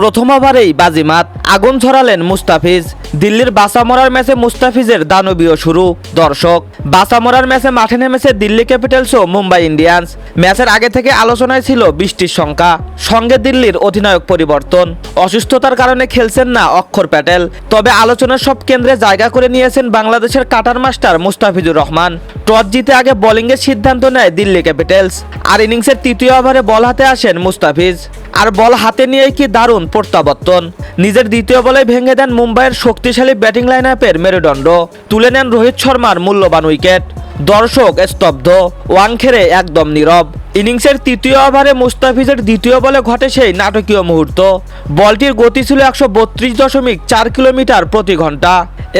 প্রথম ওভারেই বাজিমাত আগুন ছড়ালেন মুস্তাফিজ। দিল্লির বাসামরার ম্যাচে মুস্তাফিজের দানবীয় শুরু। দর্শক বাসামরার ম্যাচে মাঠে নেমেছে দিল্লি ক্যাপিটালস ও মুম্বাই ইন্ডিয়ান্স। ম্যাচের আগে থেকে আলোচনায় ছিল বৃষ্টির সংখ্যা সঙ্গে দিল্লির অধিনায়ক পরিবর্তন। অসুস্থতার কারণে খেলছেন না অক্ষর প্যাটেল। তবে আলোচনার সব কেন্দ্রে জায়গা করে নিয়েছেন বাংলাদেশের cutter master Mustafizur Rahman. Toss জিতে আগে বোলিংয়ের সিদ্ধান্ত নেয় দিল্লি ক্যাপিটালস। আর ইনিংসের তৃতীয় ওভারে বল হাতে আসেন মুস্তাফিজ। আর বল হাতে নিয়েই কি দারুণ প্রত্যাবর্তন। নিজের দ্বিতীয় বলে ভেঙে দেন মুম্বাইয়ের শক্তিশালী ব্যাটিং লাইন আপের মেরুদণ্ড। তুলে নেন রোহিত শর্মার মূল্যবান উইকেট। দর্শক স্তব্ধ ওয়াংখেড়ে একদম নীরব। ইনিংসের তৃতীয় ওভারে মুস্তাফিজের দ্বিতীয় বলে ঘটে সেই নাটকীয় মুহূর্ত। বলটির গতি ছিল একশো বত্রিশ দশমিক চার কিলোমিটার প্রতি ঘণ্টা।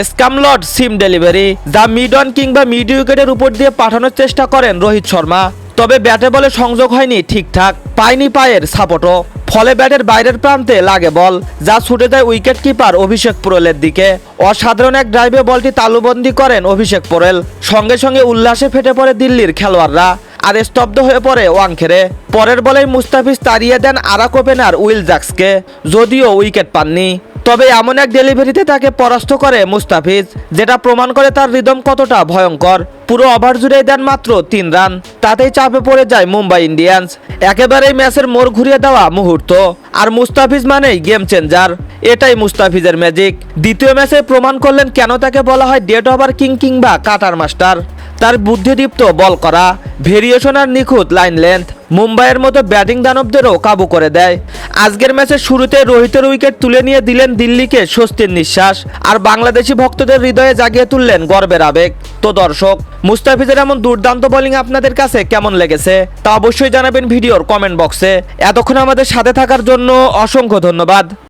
স্কামলট সিম ডেলিভারি যা মিড অন কিংবা মিড উইকেটের উপর দিয়ে পাঠানোর চেষ্টা করেন রোহিত শর্মা। তবে ব্যাটে বলে সংযোগ হয়নি ঠিকঠাক, পায়নি পায়ের সাপোর্টও। ফলে ব্যাটের বাইরের প্রান্তে লাগে বল, যা ছুটে যায় উইকেট কিপার অভিষেক পোরেলের দিকে। অসাধারণ এক ড্রাইভে বলটি তালুবন্দি করেন অভিষেক পোরেল। সঙ্গে সঙ্গে উল্লাসে ফেটে পড়ে দিল্লির খেলোয়াড়রা, আর স্তব্ধ হয়ে পড়ে ওয়াংখেড়ে। পরের বলেই মুস্তাফিজ তাড়িয়ে দেন আরাক ওপেনার উইল জাক্সকে, যদিও উইকেট পাননি। তবে এমন এক ডেলিভারিতে তাকে পরাস্ত করে মুস্তাফিজ, যেটা প্রমাণ করে তার রিদম কতটা ভয়ঙ্কর। পুরো ওভার জুড়ে দেন মাত্র তিন রান। তাতেই চাপে পড়ে যায় মুম্বাই ইন্ডিয়ান্স। একেবারেই ম্যাচের মোড় ঘুরিয়ে দেওয়া মুহূর্ত। আর মুস্তাফিজ মানেই গেম চেঞ্জার এটাই মুস্তাফিজের ম্যাজিক দ্বিতীয় ম্যাচে প্রমাণ করলেন কেন তাকে বলা হয় ডেট ওভার কিং কিংবা কাটার মাস্টার তার বুদ্ধিদীপ্ত বল করা ভেরিয়েশন আর নিখুঁত লাইন লেন্থ মুম্বাইয়ের মতো ব্যাটিং দানবদেরও কাবু করে দেয়। আজকের ম্যাচের শুরুতে রোহিতের উইকেট তুলে নিয়ে দিলেন দিল্লিকে স্বস্তির নিঃশ্বাস, আর বাংলাদেশি ভক্তদের হৃদয়ে জাগিয়ে তুললেন গর্বের আবেগ। তো দর্শক, মুস্তাফিজের এমন দুর্দান্ত বোলিং আপনাদের কাছে কেমন লেগেছে? তা অবশ্যই জানাবেন ভিডিওর কমেন্ট বক্সে। এতক্ষণ আমাদের সাথে থাকার জন্য অসংখ্য ধন্যবাদ।